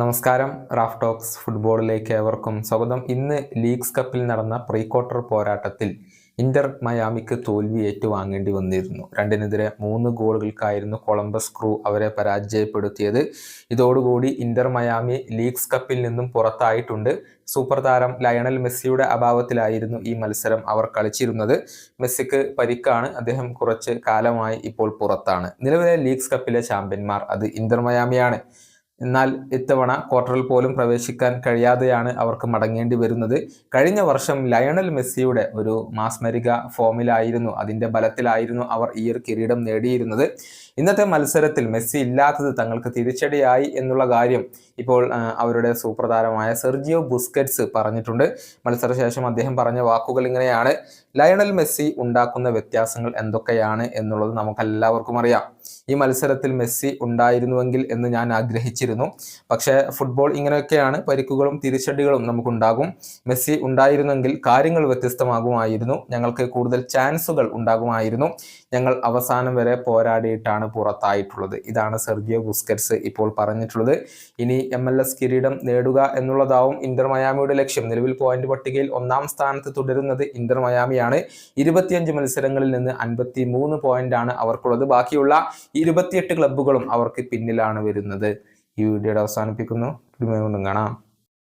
നമസ്കാരം. Raf talks ഫുട്ബോളിലേക്ക് ഏവർക്കും സ്വാഗതം. ഇന്ന് ലീഗ്സ് കപ്പിൽ നടന്ന പ്രീ ക്വാർട്ടർ പോരാട്ടത്തിൽ ഇന്റർ മയാമിക്ക് തോൽവി ഏറ്റുവാങ്ങേണ്ടി വന്നിരുന്നു. രണ്ടിനെതിരെ മൂന്ന് ഗോളുകൾക്കായിരുന്നു കൊളംബസ് ക്രൂ അവരെ പരാജയപ്പെടുത്തിയത്. ഇതോടുകൂടി ഇന്റർ മയാമി ലീഗ്സ് കപ്പിൽ നിന്നും പുറത്തായിട്ടുണ്ട്. സൂപ്പർ താരം ലയണൽ മെസ്സിയുടെ അഭാവത്തിലായിരുന്നു ഈ മത്സരം അവർ കളിച്ചിരുന്നത്. മെസ്സിക്ക് പരിക്കാണ്. അദ്ദേഹം കുറച്ച് കാലമായി ഇപ്പോൾ പുറത്താണ്. നിലവിലെ ലീഗ്സ് കപ്പിലെ ചാമ്പ്യന്മാർ അത് ഇന്റർ മയാമിയാണ്. എന്നാൽ ഇത്തവണ ക്വാർട്ടറിൽ പോലും പ്രവേശിക്കാൻ കഴിയാതെയാണ് അവർക്ക് മടങ്ങേണ്ടി വരുന്നത്. കഴിഞ്ഞ വർഷം ലയണൽ മെസ്സിയുടെ ഒരു മാസ്മരിക ഫോമിലായിരുന്നു. അതിന്റെ ബലത്തിലായിരുന്നു അവർ ഈ ഒരു കിരീടം നേടിയിരുന്നത്. ഇന്നത്തെ മത്സരത്തിൽ മെസ്സി ഇല്ലാത്തത് തങ്ങൾക്ക് തിരിച്ചടിയായി എന്നുള്ള കാര്യം ഇപ്പോൾ അവരുടെ സൂപ്രധാനമായ സെർജിയോ ബുസ്കറ്റ്സ് പറഞ്ഞിട്ടുണ്ട്. മത്സരശേഷം അദ്ദേഹം പറഞ്ഞ വാക്കുകൾ ഇങ്ങനെയാണ്. ലയണൽ മെസ്സി ഉണ്ടാക്കുന്ന വ്യത്യാസങ്ങൾ എന്തൊക്കെയാണ് എന്നുള്ളത് നമുക്കെല്ലാവർക്കും അറിയാം. ഈ മത്സരത്തിൽ മെസ്സി ഉണ്ടായിരുന്നുവെങ്കിൽ എന്ന് ഞാൻ ആഗ്രഹിച്ചിരുന്നു. പക്ഷേ ഫുട്ബോൾ ഇങ്ങനെയൊക്കെയാണ് പരിക്കുകളും തിരിച്ചടികളും നമുക്കുണ്ടാകും. മെസ്സി ഉണ്ടായിരുന്നെങ്കിൽ കാര്യങ്ങൾ വ്യത്യസ്തമാകുമായിരുന്നു. ഞങ്ങൾക്ക് കൂടുതൽ ചാൻസുകൾ ഉണ്ടാകുമായിരുന്നു. ഞങ്ങൾ അവസാനം വരെ പോരാടിയിട്ടാണ് പുറത്തായിട്ടുള്ളത്. ഇതാണ് സെർജിയോ ബുസ്കറ്റ്സ് ഇപ്പോൾ പറഞ്ഞിട്ടുള്ളത്. ഇനി എം എൽ എസ് കിരീടം നേടുക എന്നുള്ളതാവും ഇന്റർ മയാമിയുടെ ലക്ഷ്യം. നിലവിൽ പോയിന്റ് പട്ടികയിൽ ഒന്നാം സ്ഥാനത്ത് തുടരുന്നത് ഇന്റർ മയാമിയാണ്. ഇരുപത്തിയഞ്ച് മത്സരങ്ങളിൽ നിന്ന് അൻപത്തി മൂന്ന് പോയിന്റ് ആണ് അവർക്കുള്ളത്. ബാക്കിയുള്ള ഇരുപത്തിയെട്ട് ക്ലബ്ബുകളും അവർക്ക് പിന്നിലാണ് വരുന്നത്. ഈ വീഡിയോയുടെ അവസാനിപ്പിക്കുന്നു. കാണാം.